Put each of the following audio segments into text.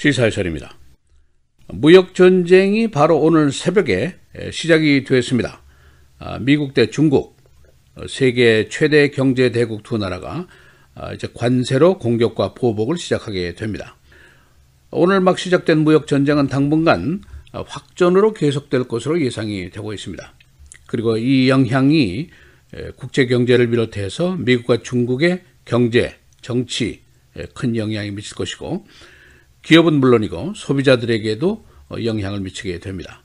시사해설입니다. 무역전쟁이 바로 오늘 새벽에 시작이 되었습니다. 아, 미국 대 중국, 어, 세계 최대 경제 대국 두 나라가 아, 이제 관세로 공격과 보복을 시작하게 됩니다. 오늘 막 시작된 무역전쟁은 당분간 확전으로 계속될 것으로 예상이 되고 있습니다. 그리고 이 영향이 국제 경제를 비롯해서 미국과 중국의 경제, 정치 큰 영향이 미칠 것이고 기업은 물론이고 소비자들에게도 영향을 미치게 됩니다.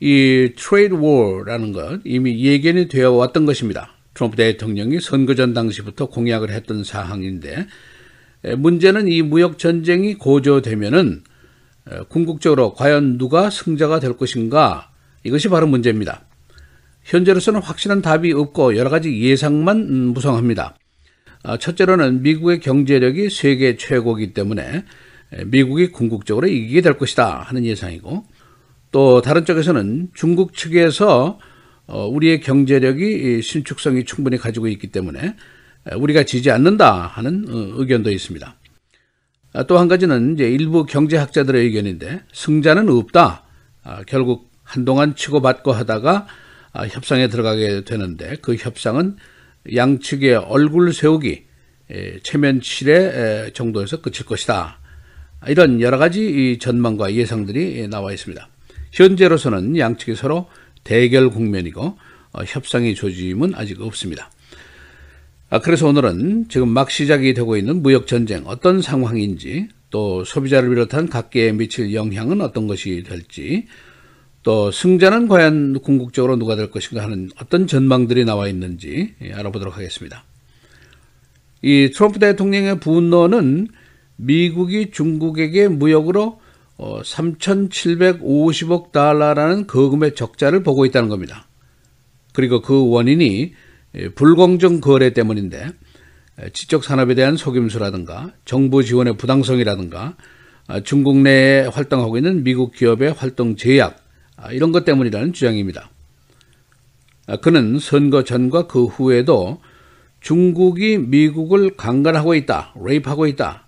이 트레이드 워라는 것 이미 예견이 되어 왔던 것입니다. 트럼프 대통령이 선거 전 당시부터 공약을 했던 사항인데 문제는 이 무역 전쟁이 고조되면은 궁극적으로 과연 누가 승자가 될 것인가 이것이 바로 문제입니다. 현재로서는 확실한 답이 없고 여러 가지 예상만 음, 무성합니다. 아, 첫째로는 미국의 경제력이 세계 최고이기 때문에 미국이 궁극적으로 이기게 될 것이다 하는 예상이고 또 다른 쪽에서는 중국 측에서 어, 우리의 경제력이 신축성이 충분히 가지고 있기 때문에 우리가 지지 않는다 하는 어, 의견도 있습니다. 아, 또한 가지는 이제 일부 경제학자들의 의견인데 승자는 없다. 아, 결국 한동안 치고받고 하다가 아, 협상에 들어가게 되는데 그 협상은 양측의 얼굴 세우기 체면 칠회 정도에서 끝일 것이다. 이런 여러 가지 전망과 예상들이 나와 있습니다. 현재로서는 양측이 서로 대결 국면이고 어, 협상의 조짐은 아직 없습니다. 아, 그래서 오늘은 지금 막 시작이 되고 있는 무역 전쟁 어떤 상황인지 또 소비자를 비롯한 각계에 미칠 영향은 어떤 것이 될지 또 승자는 과연 궁극적으로 누가 될 것인가 하는 어떤 전망들이 나와 있는지 예, 알아보도록 하겠습니다. 이 트럼프 대통령의 분노는 미국이 중국에게 무역으로 3,750억 어, 달러라는 거금의 적자를 보고 있다는 겁니다. 그리고 그 원인이 예, 불공정 거래 때문인데 지적 산업에 대한 속임수라든가 정부 지원의 부당성이라든가 아, 중국 내에 활동하고 있는 미국 기업의 활동 제약 아, 이런 것 때문이라는 주장입니다. 아, 그는 선거 전과 그 후에도 중국이 미국을 강간하고 있다, 레이프하고 있다,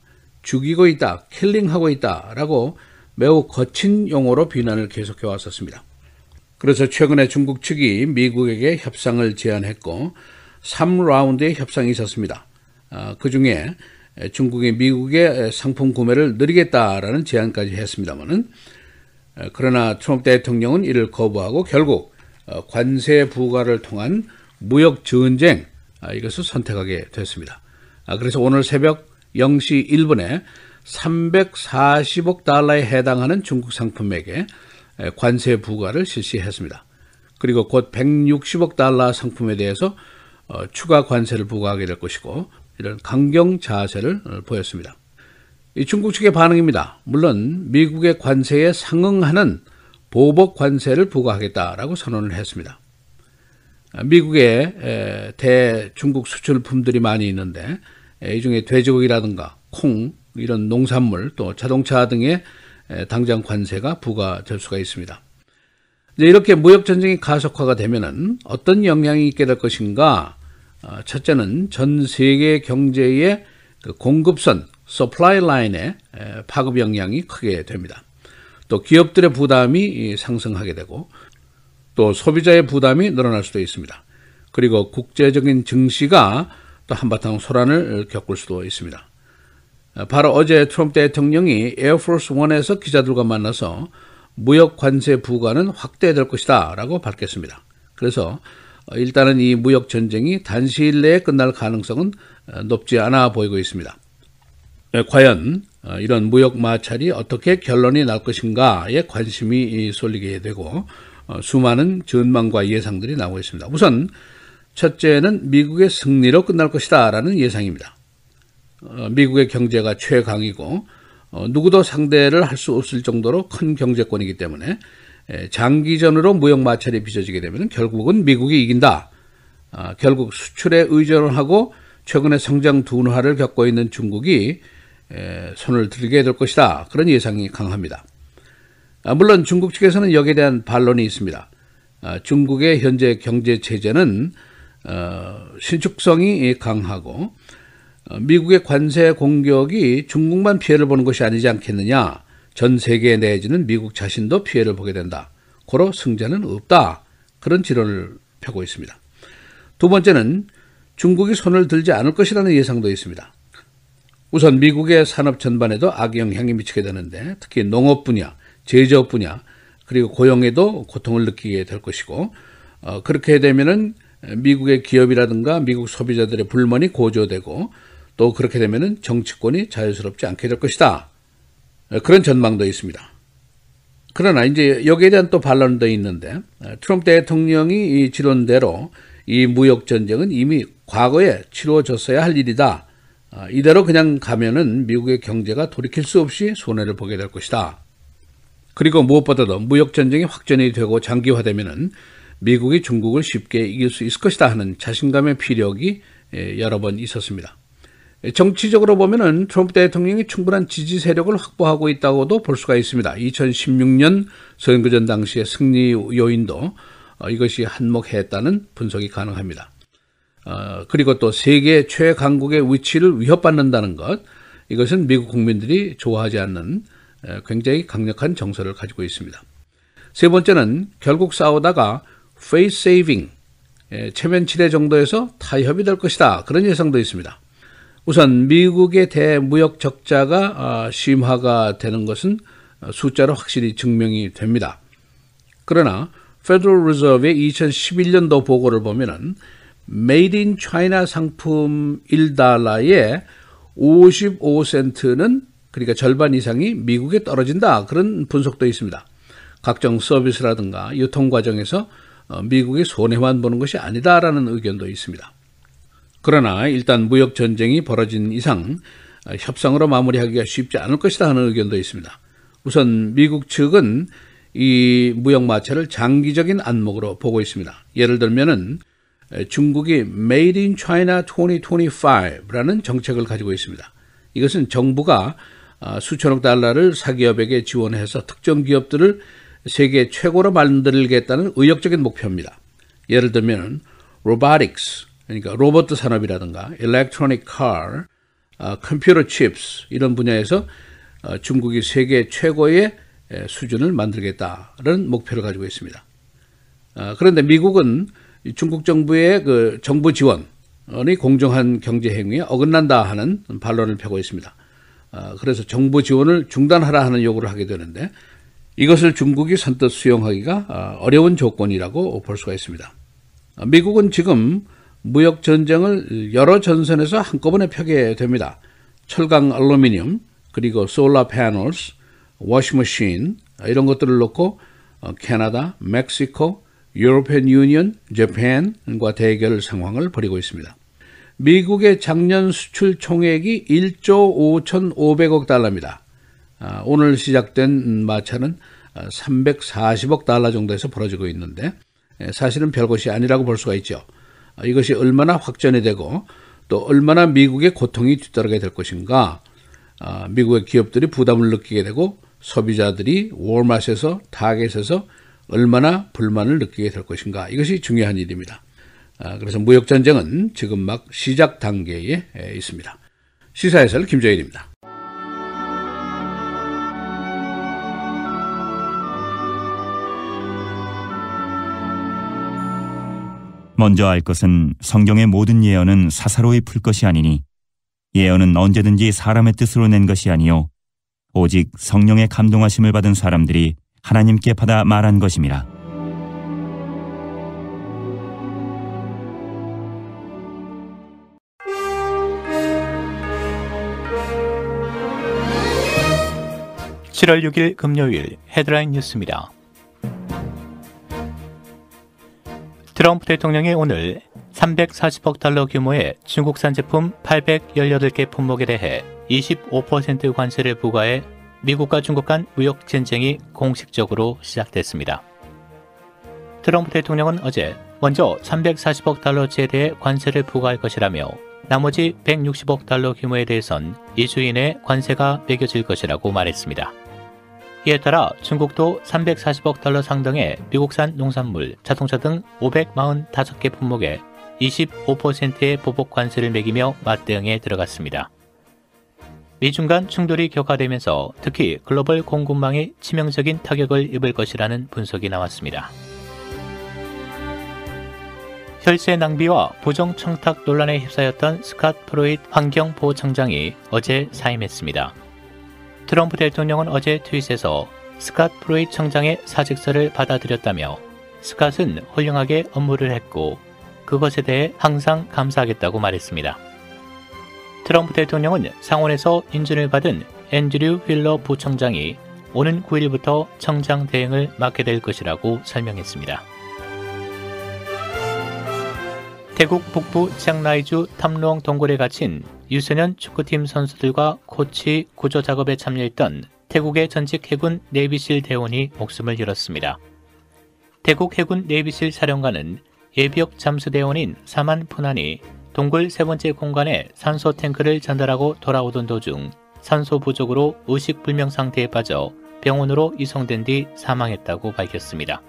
죽이고 있다, 킬링하고 있다 라고 매우 거친 용어로 비난을 계속해 왔었습니다. 그래서 최근에 중국 측이 미국에게 협상을 제안했고 3라운드의 협상이 있었습니다. 아, 그 중에 중국이 미국의 상품 구매를 늘리겠다라는 제안까지 했습니다만은 그러나 트럼프 대통령은 이를 거부하고 결국 어, 관세 부과를 통한 무역 전쟁 아, 이것을 선택하게 됐습니다. 아, 그래서 오늘 새벽 0시 1분에 340억 달러에 해당하는 중국 상품에게 관세 부과를 실시했습니다. 그리고 곧 160억 달러 상품에 대해서 어, 추가 관세를 부과하게 될 것이고 이런 강경 자세를 어, 보였습니다. 이 중국 측의 반응입니다. 물론 미국의 관세에 상응하는 보복 관세를 부과하겠다라고 선언을 했습니다. 아, 미국에 대중국 수출품들이 많이 있는데 이 중에 돼지고기라든가 콩 이런 농산물 또 자동차 등의 당장 관세가 부과될 수가 있습니다. 이렇게 무역 전쟁이 가속화가 되면은 어떤 영향이 있게 될 것인가? 어, 첫째는 전 세계 경제의 그 공급선 서플라이 라인의 파급 영향이 크게 됩니다. 또 기업들의 부담이 상승하게 되고 또 소비자의 부담이 늘어날 수도 있습니다. 그리고 국제적인 증시가 또 한바탕 소란을 겪을 수도 있습니다. 바로 어제 트럼프 대통령이 에어포스 원에서 기자들과 만나서 무역 관세 부과는 확대될 것이다 라고 밝혔습니다. 그래서 일단은 이 무역 전쟁이 단시일 내에 끝날 가능성은 높지 않아 보이고 있습니다. 과연 이런 무역 마찰이 어떻게 결론이 날 것인가에 관심이 쏠리게 되고 수많은 전망과 예상들이 나오고 있습니다. 우선 첫째는 미국의 승리로 끝날 것이다 라는 예상입니다. 어, 미국의 경제가 최강이고 어, 누구도 상대를 할 수 없을 정도로 큰 경제권이기 때문에 에, 장기전으로 무역 마찰이 빚어지게 되면 결국은 미국이 이긴다. 아, 결국 수출에 의존을 하고 최근에 성장 둔화를 겪고 있는 중국이 에, 손을 들게 될 것이다. 그런 예상이 강합니다. 아, 물론 중국 측에서는 여기에 대한 반론이 있습니다. 아, 중국의 현재 경제 체제는 어, 신축성이 강하고 어, 미국의 관세 공격이 중국만 피해를 보는 것이 아니지 않겠느냐. 전 세계에 내지는 미국 자신도 피해를 보게 된다. 고로 승자는 없다. 그런 지론을 펴고 있습니다. 두 번째는 중국이 손을 들지 않을 것이라는 예상도 있습니다. 우선 미국의 산업 전반에도 악영향이 미치게 되는데 특히 농업 분야, 제조업 분야 그리고 고용에도 고통을 느끼게 될 것이고 어, 그렇게 되면은 미국의 기업이라든가 미국 소비자들의 불만이 고조되고 또 그렇게 되면은 정치권이 자유스럽지 않게 될 것이다. 그런 전망도 있습니다. 그러나 이제 여기에 대한 또 반론도 있는데 트럼프 대통령이 이 지론대로 이 무역 전쟁은 이미 과거에 치루어졌어야 할 일이다. 이대로 그냥 가면은 미국의 경제가 돌이킬 수 없이 손해를 보게 될 것이다. 그리고 무엇보다도 무역 전쟁이 확전이 되고 장기화되면은 미국이 중국을 쉽게 이길 수 있을 것이다 하는 자신감의 피력이 여러 번 있었습니다. 정치적으로 보면은 트럼프 대통령이 충분한 지지 세력을 확보하고 있다고도 볼 수가 있습니다. 2016년 선거전 당시의 승리 요인도 어, 이것이 한몫했다는 분석이 가능합니다. 어, 그리고 또 세계 최강국의 위치를 위협받는다는 것, 이것은 미국 국민들이 좋아하지 않는 굉장히 강력한 정서를 가지고 있습니다. 세 번째는 결국 싸우다가 face saving, 체면 치레 정도에서 타협이 될 것이다. 그런 예상도 있습니다. 우선 미국의 대무역 적자가 아, 심화가 되는 것은 숫자로 확실히 증명이 됩니다. 그러나 Federal Reserve의 2011년도 보고를 보면은 Made in China 상품 1달러에 55센트는 그러니까 절반 이상이 미국에 떨어진다. 그런 분석도 있습니다. 각종 서비스라든가 유통 과정에서 어, 미국이 손해만 보는 것이 아니다라는 의견도 있습니다. 그러나 일단 무역 전쟁이 벌어진 이상 어, 협상으로 마무리하기가 쉽지 않을 것이다 하는 의견도 있습니다. 우선 미국 측은 이 무역 마찰을 장기적인 안목으로 보고 있습니다. 예를 들면은 중국이 Made in China 2025라는 정책을 가지고 있습니다. 이것은 정부가 어, 수천억 달러를 사기업에게 지원해서 특정 기업들을 세계 최고로 만들겠다는 의욕적인 목표입니다. 예를 들면 robotics, 그러니까 로봇 산업이라든가 electronic car, 어, 컴퓨터 칩스 이런 분야에서 어, 중국이 세계 최고의 수준을 만들겠다는 목표를 가지고 있습니다. 어, 그런데 미국은 중국 정부의 그 정부 지원이 공정한 경제 행위에 어긋난다 하는 반론을 펴고 있습니다. 그래서 정부 지원을 중단하라 하는 요구를 하게 되는데 이것을 중국이 선뜻 수용하기가 어려운 조건이라고 볼 수가 있습니다. 미국은 지금 무역 전쟁을 여러 전선에서 한꺼번에 펴게 됩니다. 철강 알루미늄, 그리고 솔라 패널스, 워시머신 이런 것들을 놓고 어, 캐나다, 멕시코, 유로피안 유니언, 재팬과 대결 상황을 벌이고 있습니다. 미국의 작년 수출 총액이 1조 5,500억 달러입니다. 아, 오늘 시작된 마차는 340억 달러 정도에서 벌어지고 있는데 사실은 별것이 아니라고 볼 수가 있죠. 이것이 얼마나 확전이 되고 또 얼마나 미국의 고통이 뒤따르게 될 것인가. 아, 미국의 기업들이 부담을 느끼게 되고 소비자들이 월마트에서 타겟에서 얼마나 불만을 느끼게 될 것인가. 이것이 중요한 일입니다. 아, 그래서 무역 전쟁은 지금 막 시작 단계에 있습니다. 시사해설 김정일입니다. 먼저 알 것은 성경의 모든 예언은 사사로이 풀 것이 아니니 예언은 언제든지 사람의 뜻으로 낸 것이 아니요 오직 성령의 감동하심을 받은 사람들이 하나님께 받아 말한 것임이라. (7월 6일) 금요일 헤드라인 뉴스입니다. 트럼프 대통령이 오늘 340억 달러 규모의 중국산 제품 818개 품목에 대해 25% 관세를 부과해 미국과 중국 간 무역 전쟁이 공식적으로 시작됐습니다. 트럼프 대통령은 어제 먼저 340억 달러치에 대해 관세를 부과할 것이라며 나머지 160억 달러 규모에 대해선 2주 이내 관세가 매겨질 것이라고 말했습니다. 이에 따라 중국도 340억 달러 상당의 미국산 농산물, 자동차 등 545개 품목에 25%의 보복 관세를 매기며 맞대응에 들어갔습니다. 미중 간 충돌이 격화되면서 특히 글로벌 공급망이 치명적인 타격을 입을 것이라는 분석이 나왔습니다. 혈세 낭비와 부정 청탁 논란에 휩싸였던 스캇 프로이트 환경보호청장이 어제 사임했습니다. 트럼프 대통령은 어제 트윗에서 스캇 프로이트 청장의 사직서를 받아들였다며 스캇은 훌륭하게 업무를 했고 그것에 대해 항상 감사하겠다고 말했습니다. 트럼프 대통령은 상원에서 인준을 받은 앤드류 휠러 부청장이 오는 9일부터 청장 대행을 맡게 될 것이라고 설명했습니다. 태국 북부 치앙라이주 탐롱 동굴에 갇힌 유소년 축구팀 선수들과 코치 구조 작업에 참여했던 태국의 전직 해군 내비실 대원이 목숨을 잃었습니다. 태국 해군 내비실 사령관은 예비역 잠수대원인 사만 푸난이 동굴 세 번째 공간에 산소 탱크를 전달하고 돌아오던 도중 산소 부족으로 의식 불명 상태에 빠져 병원으로 이송된 뒤 사망했다고 밝혔습니다.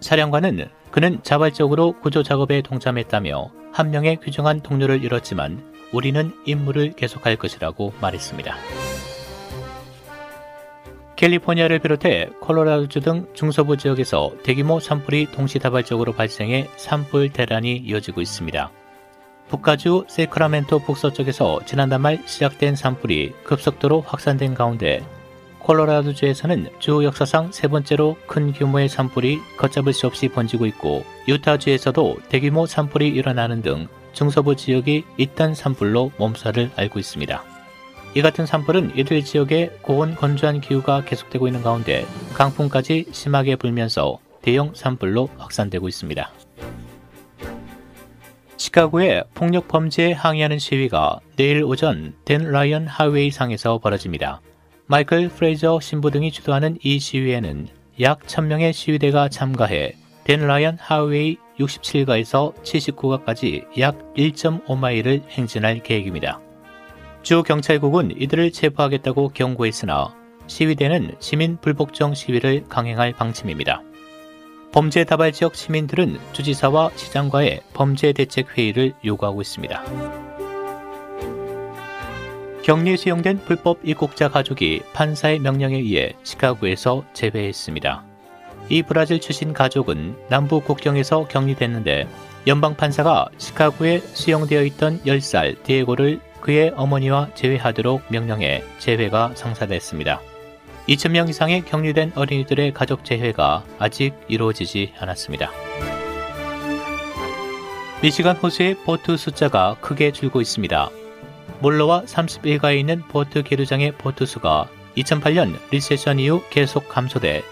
사령관은 그는 자발적으로 구조 작업에 동참했다며 한 명의 귀중한 동료를 잃었지만 우리는 임무를 계속할 것이라고 말했습니다. 캘리포니아를 비롯해 콜로라도주 등 중서부 지역에서 대규모 산불이 동시다발적으로 발생해 산불 대란이 이어지고 있습니다. 북가주 세크라멘토 북서쪽에서 지난달 말 시작된 산불이 급속도로 확산된 가운데 콜로라도주에서는 주 역사상 세 번째로 큰 규모의 산불이 걷잡을 수 없이 번지고 있고 유타주에서도 대규모 산불이 일어나는 등 중서부 지역이 잇단 산불로 몸살을 앓고 있습니다. 이 같은 산불은 이들 지역의 고온 건조한 기후가 계속되고 있는 가운데 강풍까지 심하게 불면서 대형 산불로 확산되고 있습니다. 시카고의 폭력 범죄에 항의하는 시위가 내일 오전 댄 라이언 하웨이 상에서 벌어집니다. 마이클 프레이저 신부 등이 주도하는 이 시위에는 약 1000명의 시위대가 참가해 댄 라이언 하웨이 67가에서 79가까지 약 1.5마일을 행진할 계획입니다. 주 경찰국은 이들을 체포하겠다고 경고했으나 시위대는 시민 불복종 시위를 강행할 방침입니다. 범죄 다발 지역 시민들은 주지사와 시장과의 범죄 대책 회의를 요구하고 있습니다. 격리 수용된 불법 입국자 가족이 판사의 명령에 의해 시카고에서 재회했습니다. 이 브라질 출신 가족은 남부 국경에서 격리됐는데 연방 판사가 시카고에 수용되어 있던 10살 디에고를 그의 어머니와 재회하도록 명령해 재회가 성사됐습니다. 2,000명 이상의 격리된 어린이들의 가족 재회가 아직 이루어지지 않았습니다. 미시간 호수의 보트 숫자가 크게 줄고 있습니다. 몰로와 31가에 있는 보트 계류장의 보트 수가 2008년 리세션 이후 계속 감소돼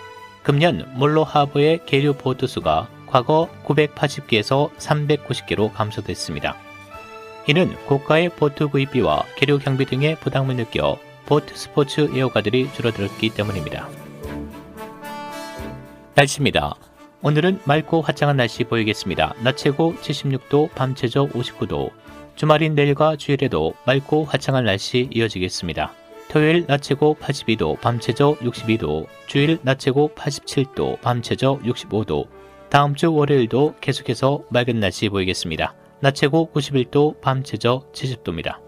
금년 몰로 하버의 계류 보트 수가 과거 980개에서 390개로 감소됐습니다. 이는 고가의 보트 구입비와 계류 경비 등의 부담을 느껴 보트 스포츠 애호가들이 줄어들었기 때문입니다. 날씨입니다. 오늘은 맑고 화창한 날씨 보이겠습니다. 낮 최고 76도, 밤 최저 59도. 주말인 내일과 주일에도 맑고 화창한 날씨 이어지겠습니다. 토요일 낮 최고 82도, 밤 최저 62도. 주일 낮 최고 87도, 밤 최저 65도. 다음 주 월요일도 계속해서 맑은 날씨 보이겠습니다. 낮 최고 91도, 밤 최저 70도입니다.